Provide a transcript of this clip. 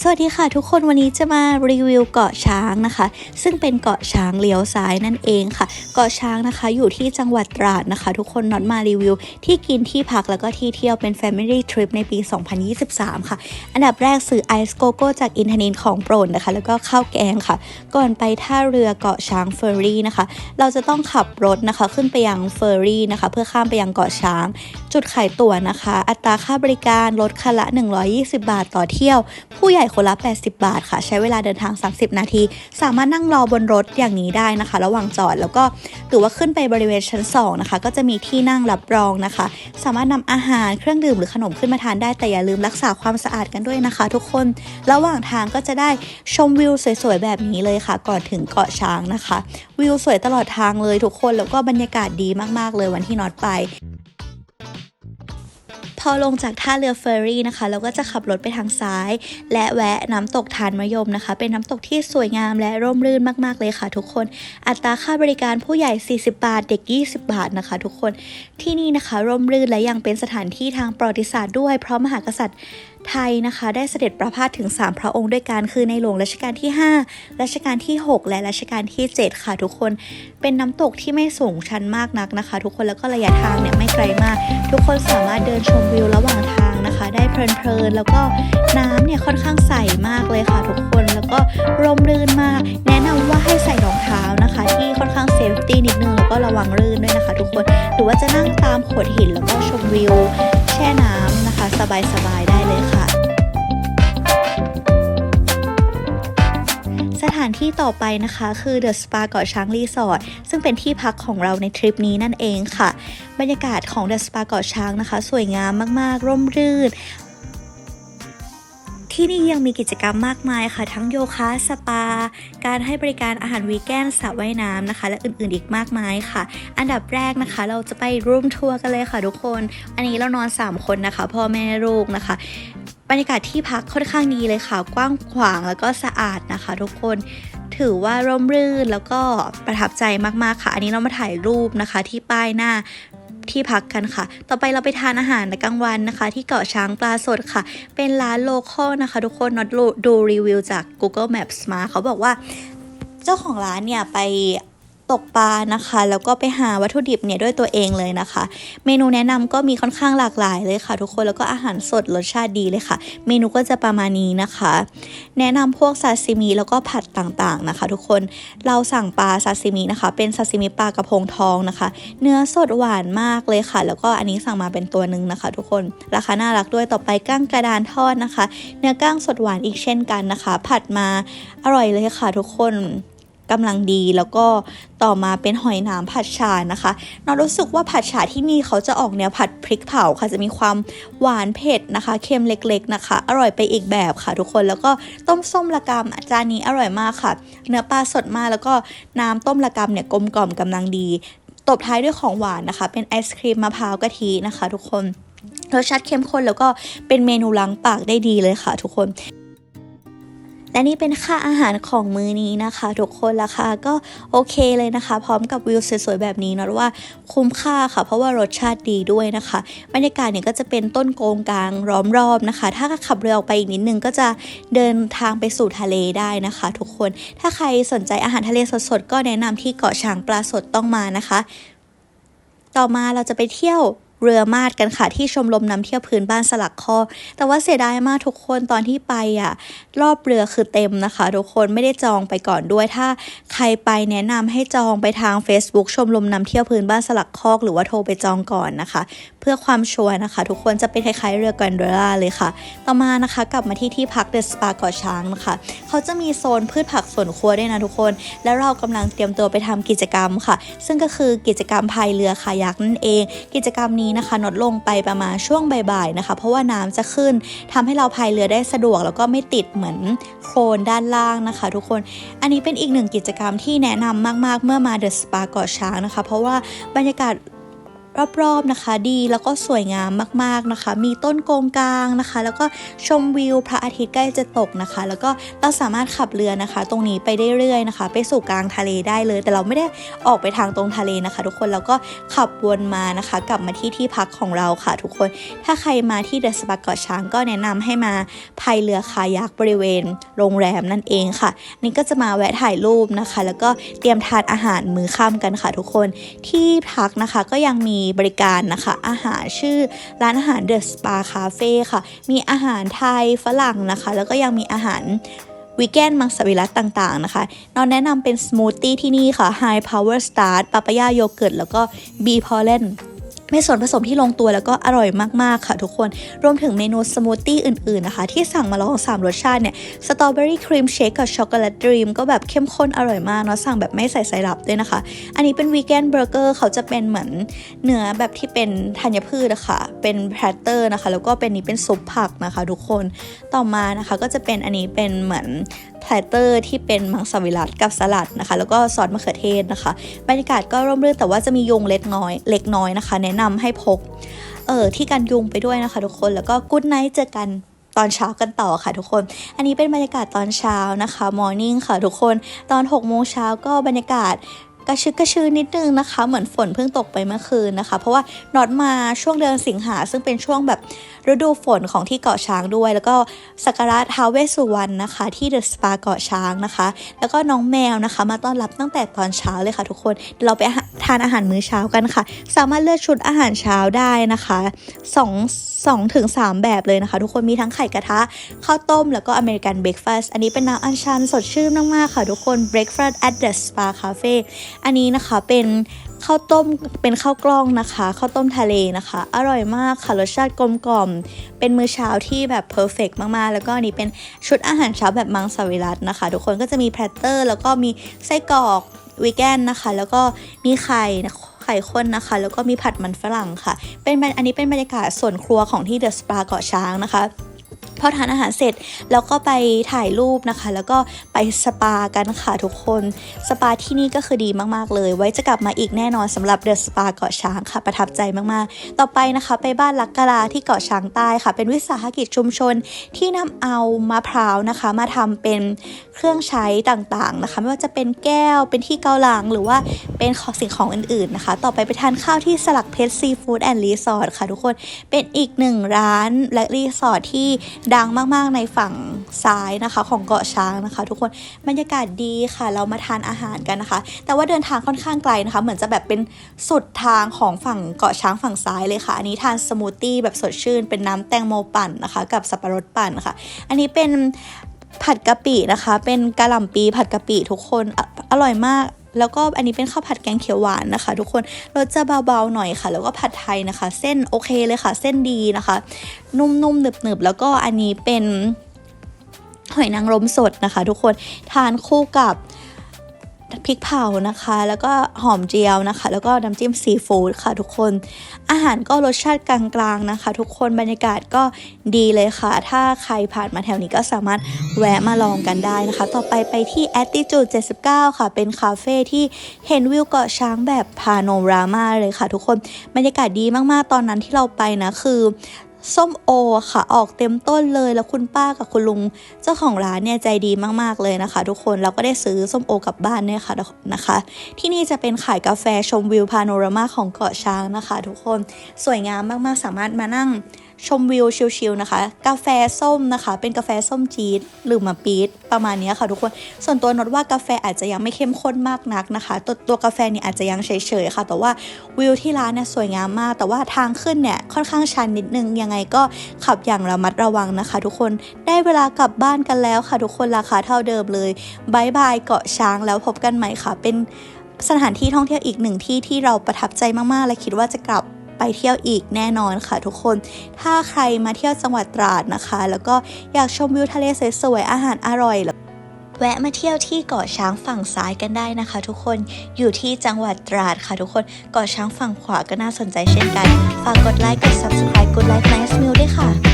สวัสดีค่ะทุกคนวันนี้จะมารีวิวเกาะช้างนะคะ ซึ่งเป็นเกาะช้างเลี้ยวซ้ายนั่นเองค่ะ เกาะช้างนะคะอยู่ที่จังหวัดตราดนะคะ ทุกคนน็อตมารีวิว ที่กินที่พักแล้วก็ที่เที่ยวเป็น Family Trip ในปี 2023 ค่ะ อันดับแรกซื้อไอซ์โกโก้จากอินทนินของโปรดนะคะ แล้วก็ข้าวแกงค่ะ ก่อนไปท่าเรือเกาะช้างเฟอร์รี่นะคะ เราจะต้องขับรถนะคะขึ้นไปยังเฟอร์รี่นะคะ เพื่อข้ามไปยังเกาะช้าง จุดขายตั๋วนะคะ อัตราค่าบริการลดคันละ 120 บาทต่อเที่ยว ผู้ใหญ่คนละ 80 บาทค่ะ ใช้เวลาเดินทาง 30 นาที สามารถนั่งรอบนรถอย่างนี้ได้นะคะ ระหว่างจอดแล้วก็หรือว่าขึ้นไปบริเวณชั้น 2 นะคะ ก็จะมีที่นั่งรับรองนะคะ สามารถนำอาหารเครื่องดื่มหรือขนมขึ้นมาทานได้แต่อย่าลืมรักษาความสะอาดกันด้วยนะคะ ทุกคนระหว่างทางก็จะได้ชมวิวสวยๆแบบนี้เลยค่ะ ก่อนถึงเกาะช้างนะคะ วิวสวยตลอดทางเลยทุกคนแล้วก็บรรยากาศดีมากๆเลยวันที่น็อตไป อลงจากท่าเรือเฟอร์รี่นะคะ เราก็จะขับรถไปทางซ้าย และแวะน้ำตกทานมะยมนะคะ เป็นน้ำตกที่สวยงามและร่มรื่นมากๆเลยค่ะ ทุกคน อัตราค่าบริการผู้ใหญ่ 40 บาท เด็ก 20 บาทนะคะ ทุกคน ที่นี่นะคะร่มรื่นและยังเป็นสถานที่ทางประวัติศาสตร์ด้วย เพราะมหากษัตริย์ ไทยนะคะได้เสด็จประพาสถึง 3 พระองค์ด้วยกันคือในหลวงรัชกาลที่ 5 รัชกาลที่ 6 และรัชกาลที่ 7 ค่ะทุกคน เป็นน้ำตกที่ไม่สูงชันมากนักนะคะ ทุกคนแล้วก็ระยะทางเนี่ยไม่ไกลมาก ทุกคนสามารถเดินชมวิวระหว่างทางนะคะ ได้เพลินๆแล้วก็น้ำเนี่ยค่อนข้างใสมากเลยค่ะทุกคนแล้วก็ร่มรื่นมาก แนะนำว่าให้ใส่รองเท้านะคะ ที่ค่อนข้างเซฟตี้นิดนึงแล้วก็ระวังลื่นด้วยนะคะ ทุกคนหรือว่าจะนั่งตามโขดหินแล้วก็ชมวิว แช่น้ำนะคะ สบายๆได้เลยค่ะ สถานที่ต่อไปนะคะคือเดอะสปาเกาะช้างรีสอร์ทซึ่งเป็นที่พักของเราในทริปนี้นั่นเองค่ะ บรรยากาศของเดอะสปาเกาะช้างนะคะ สวยงามมากๆ ร่มรื่น ที่นี่ยังมีกิจกรรมมากมายค่ะ ทั้งโยคะ สปา การให้บริการอาหารวีแกนสระว่ายน้ำนะคะ และอื่นๆอีกมากมายค่ะ อันดับแรกนะคะ เราจะไปรูมทัวร์กันเลยค่ะทุกคน อันนี้เรานอน 3 คนนะคะ พ่อแม่ลูกนะคะบรรยากาศที่พักค่อนข้างดีเลยค่ะ กว้างขวางแล้วก็สะอาดนะคะ ทุกคนถือว่าร่มรื่นแล้วก็ประทับใจมากๆค่ะ อันนี้เรามาถ่ายรูปนะคะ ที่ป้ายหน้า ที่พักกันค่ะ ต่อไปเราไปทานอาหารในกลางวันนะคะ ที่เกาะช้างปลาสดค่ะ เป็นร้านโลคอลนะคะ ทุกคนน็อตดูรีวิวจาก Google Maps มาเขาบอกว่า เจ้าของร้านเนี่ยไป ตกปลานะคะ แล้วก็ไปหาวัตถุดิบเนี่ยด้วยตัวเองเลยนะคะ เมนูแนะนำก็มีค่อนข้างหลากหลายเลยค่ะ ทุกคนแล้วก็อาหารสดรสชาติดีเลยค่ะ เมนูก็จะประมาณนี้นะคะ แนะนำพวกซาซิมิแล้วก็ผัดต่างๆนะคะ ทุกคนเราสั่งปลาซาซิมินะคะ เป็นซาซิมิปลากระพงทองนะคะ เนื้อสดหวานมากเลยค่ะ แล้วก็อันนี้สั่งมาเป็นตัวหนึ่งนะคะ ทุกคนราคาน่ารักด้วยต่อไปก้างกระดานทอดนะคะ เนื้อก้างสดหวานอีกเช่นกันนะคะ ผัดมาอร่อยเลยค่ะ ทุกคน กำลังดีแล้วก็ต่อมาเป็นหอยนางรมผัดฉ่านะคะเรารู้สึกว่าผัดฉ่าที่นี่เขาจะออกแนวผัดพริกเผาค่ะจะมีความหวานเผ็ดนะคะ เค็มเล็กๆนะคะ อร่อยไปอีกแบบค่ะทุกคนแล้วก็ต้มส้มละกำจานนี้อร่อยมากค่ะ เนื้อปลาสดมากแล้วก็น้ำต้มละกำเนี่ยกลมกล่อมกำลังดี ตบท้ายด้วยของหวานนะคะ เป็นไอศครีมมะพร้าวกะทินะคะ ทุกคนรสชาติเข้มข้นแล้วก็เป็นเมนูล้างปากได้ดีเลยค่ะ ทุกคน และนี่เป็นค่าอาหารของมื้อนี้นะคะ ทุกคนราคาก็โอเคเลยนะคะ พร้อมกับวิวสวยๆแบบนี้นะว่าคุ้มค่าค่ะ เพราะว่ารสชาติดีด้วยนะคะบรรยากาศเนี่ยก็จะเป็นต้นโกงกลางล้อมรอบนะคะ ถ้าขับเรือออกไปอีกนิดนึงก็จะเดินทางไปสู่ทะเลได้นะคะ ทุกคนถ้าใครสนใจอาหารทะเลสดๆก็แนะนำที่เกาะช้างปลาสดต้องมานะคะ ต่อมาเราจะไปเที่ยว เรือมาดกันค่ะที่ชมรมน้ำเที่ยวพื้นบ้านสลักคอแต่ว่าเสียดายมากทุกคนตอนที่ไปอะรอบเรือคือเต็มนะคะ ทุกคนไม่ได้จองไปก่อนด้วย ถ้าใครไปแนะนำให้จองไปทาง Facebook ชมรมน้ำเที่ยวพื้นบ้านสลักคอกหรือว่าโทรไปจองก่อนนะคะ เพื่อความชัวร์นะคะ ทุกคนจะเป็นคล้ายๆเรือกันโดล่าเลยค่ะ ต่อมานะคะกลับมาที่ที่พักเดอะสปาเกาะช้างนะคะ เขาจะมีโซนพืชผักสวนครัวด้วยนะทุกคน แล้วเรากำลังเตรียมตัวไปทำกิจกรรมค่ะ ซึ่งก็คือกิจกรรมพายเรือคายักนั่นเอง กิจกรรมนี้นะคะลดลงไปประมาณช่วงบ่ายๆนะคะ เพราะว่าน้ำจะขึ้นทำให้เราพายเรือได้สะดวกแล้วก็ไม่ติดเหมือนโคลนด้านล่างนะคะ ทุกคน อันนี้เป็นอีกหนึ่งกิจกรรมที่แนะนำมากๆ เมื่อมาเดอะสปาเกาะช้างนะคะ เพราะว่าบรรยากาศ รอบๆนะคะดีแล้วก็สวยงามมากๆนะคะ มีต้นโกงกลางนะคะ แล้วก็ชมวิวพระอาทิตย์ใกล้จะตกนะคะ แล้วก็เราสามารถขับเรือนะคะ ตรงนี้ไปได้เรื่อยนะคะ ไปสู่กลางทะเลได้เลย แต่เราไม่ได้ออกไปทางตรงทะเลนะคะ ทุกคนเราก็ขับวนมานะคะ กลับมาที่ที่พักของเราค่ะ ทุกคนถ้าใครมาที่เดอะสปาเกาะช้างก็แนะนำให้มาพายเรือคายักบริเวณ โรงแรมนั่นเองค่ะ นี่ก็จะมาแวะถ่ายรูปนะคะ แล้วก็เตรียมทานอาหารมื้อค่ำกันค่ะ ทุกคนที่พักนะคะก็ยังมีบริการนะคะ อาหารชื่อร้านอาหารเดอะสปาคาเฟ่ค่ะ มีอาหารไทยฝรั่งนะคะ แล้วก็ยังมีอาหารวีแกนมังสวิรัตต่างๆนะคะนอนแนะนำเป็นสมูทตี้ที่นี่ค่ะ High Power Start ปาปายาโยเกิร์ตแล้วก็บีพอลเลน มีส่วนผสมที่ลงตัวแล้วก็อร่อยมากๆค่ะทุกคน รวมถึงเมนูสมูทตี้อื่นๆนะคะ ที่สั่งมาลอง3รสชาติเนี่ยสตรอเบอรี่ครีมเชคกับช็อกโกแลตดรีมก็แบบเข้มข้นอร่อยมากเนาะสั่งแบบไม่ใส่ไซรัปด้วยนะคะ อันนี้เป็นวีแกนเบอร์เกอร์เขาจะเป็นเหมือนเนื้อแบบที่เป็นธัญพืชอะคะเป็นแพตเตอร์นะคะ แล้วก็เป็นนี้เป็นซุปผักนะคะ ทุกคนต่อมานะคะก็จะเป็นอันนี้เป็นเหมือน แพลเตอร์ที่เป็นมังสวิรัตกับสลัดนะคะ แล้วก็ซอสมะเขือเทศนะคะ บรรยากาศก็ร่มรื่นแต่ว่าจะมียุงเล็กน้อย เล็กน้อยนะคะ แนะนำให้พกเออที่กันยุงไปด้วยนะคะ ทุกคนแล้วก็กุ๊ดไนท์เจอกันตอนเช้ากันต่อค่ะทุกคน อันนี้เป็นบรรยากาศตอนเช้านะคะมอร์นิ่งค่ะทุกคน ตอน6โมงเช้าก็บรรยากาศ กระชื้กระชื้นนิดนึงนะคะ เหมือนฝนเพิ่งตกไปเมื่อคืนนะคะ เพราะว่านอตมาช่วงเดือนสิงหาซึ่งเป็นช่วงแบบฤดูฝนของที่เกาะช้างด้วย แล้วก็สักการะท้าวเวสสุวรรณนะคะ ที่เดอะสปาเกาะช้างนะคะ แล้วก็น้องแมวนะคะ มาต้อนรับตั้งแต่ตอนเช้าเลยค่ะทุกคนเราไปทานอาหารมื้อเช้ากันค่ะ สามารถเลือกชุดอาหารเช้าได้นะคะสองสองถึงสามแบบเลยนะคะ ทุกคนมีทั้งไข่กระทะข้าวต้ม แล้วก็อเมริกันเบรคฟาสต์อันนี้เป็นน้ำอัญชันสดชื่นมากๆค่ะทุกคน breakfast at the spa cafe อันนี้นะคะเป็นข้าวต้มเป็นข้าวกล้องนะคะข้าวต้มทะเลนะคะ อร่อยมากค่ะรสชาติกลมกล่อม เป็นมื้อเช้าที่แบบเพอร์เฟกมากๆ แล้วก็อันนี้เป็นชุดอาหารเช้าแบบมังสวิรัตนะคะ ทุกคนก็จะมีแพลตเตอร์ แล้วก็มีไส้กรอกวีแกนนะคะ แล้วก็มีไข่ไข่ข้นนะคะ แล้วก็มีผัดมันฝรั่งค่ะ เป็นอันนี้เป็นบรรยากาศส่วนครัวของที่เดอะสปาเกาะช้างนะคะ พอทานอาหารเสร็จแล้วก็ไปถ่ายรูปนะคะ แล้วก็ไปสปากันค่ะทุกคน สปาที่นี่ก็คือดีมากๆเลย ไว้จะกลับมาอีกแน่นอนสำหรับเดอะสปาเกาะช้างค่ะประทับใจมากๆ ต่อไปนะคะ ไปบ้านลักกะลาที่เกาะช้างใต้ค่ะ เป็นวิสาหกิจชุมชนที่นำเอามะพร้าวนะคะ มาทำเป็นเครื่องใช้ต่างๆนะคะ ไม่ว่าจะเป็นแก้วเป็นที่เกาหลังหรือว่าเป็นของสิ่งของอื่นๆนะคะ ต่อไปไปทานข้าวที่สลักเพชรซีฟู้ดแอนด์รีสอร์ทค่ะทุกคนเป็นอีกหนึ่งร้านและรีสอร์ทที่ดังมากๆในฝั่งซ้ายนะคะ ของเกาะช้างนะคะ ทุกคนบรรยากาศดีค่ะ เรามาทานอาหารกันนะคะ แต่ว่าเดินทางค่อนข้างไกลนะคะ เหมือนจะแบบเป็นสุดทางของฝั่งเกาะช้างฝั่งซ้ายเลยค่ะ อันนี้ทานสมูทตี้แบบสดชื่น เป็นน้ำแตงโมปั่นนะคะ กับสับปะรดปั่นนะคะอันนี้เป็นผัดกะปินะคะ เป็นกะหล่ำปีผัดกะปิทุกคนออร่อยมาก แล้วก็อันนี้เป็นข้าวผัดแกงเขียวหวานนะคะ ทุกคนรสจะเบาๆหน่อยค่ะ แล้วก็ผัดไทยนะคะ เส้นโอเคเลยค่ะ เส้นดีนะคะ นุ่มๆหนึบๆแล้วก็อันนี้เป็นหอยนางรมสดนะคะ ทุกคนทานคู่กับ พริกเผานะคะ แล้วก็หอมเจียวนะคะ แล้วก็น้ำจิ้มซีฟู้ดค่ะทุกคน อาหารก็รสชาติกลางๆนะคะ ทุกคนบรรยากาศก็ดีเลยค่ะ ถ้าใครผ่านมาแถวนี้ก็สามารถแวะมาลองกันได้นะคะ ต่อไปไปที่ Attitude 79 ค่ะ เป็นคาเฟ่ที่เห็นวิวเกาะช้างแบบพาโนรามาเลยค่ะ ทุกคนบรรยากาศดีมากๆตอนนั้นที่เราไปนะคือ ส้มโอค่ะ ออกเต็มต้นเลยแล้วคุณป้ากับคุณลุง เจ้าของร้านเนี่ยใจดีมากๆเลยนะคะ ทุกคนเราก็ได้ซื้อส้มโอกลับบ้านเนี่ยค่ะนะคะ ที่นี่จะเป็นขายกาแฟชมวิวพาโนรามาของเกาะช้างนะคะ ทุกคนสวยงามมากๆสามารถมานั่งชมวิวชิลๆนะคะ กาแฟส้มนะคะ เป็นกาแฟส้มจี๊ดหรือมาปี๊ดประมาณนี้ค่ะทุกคน ส่วนตัวนดว่ากาแฟอาจจะยังไม่เข้มข้นมากนักนะคะ ตัวตัวกาแฟเนี่ยอาจจะยังเฉยๆค่ะ แต่ว่าวิวที่ร้านเนี่ยสวยงามมาก แต่ว่าทางขึ้นเนี่ยค่อนข้างชันนิดนึงยังไงก็ขับอย่างระมัดระวังนะคะ ทุกคนได้เวลากลับบ้านกันแล้วค่ะ ทุกคนราคาเท่าเดิมเลยบายบายเกาะช้างแล้วพบกันใหม่ค่ะ เป็นสถานที่ท่องเที่ยวอีกหนึ่งที่ที่เราประทับใจมากๆ และคิดว่าจะกลับ ไปเที่ยวอีกแน่นอนค่ะทุกคน ถ้าใครมาเที่ยวจังหวัดตราดนะคะ แล้วก็อยากชมวิวทะเลสวยๆอาหารอร่อยแวะมาเที่ยวที่เกาะช้างฝั่งซ้ายกันได้นะคะ ทุกคนอยู่ที่จังหวัดตราดค่ะทุกคนเกาะช้างฝั่งขวาก็น่าสนใจเช่นกัน ฝากกดไลค์กด subscribe กดไลค์ nice meal ด้วยค่ะ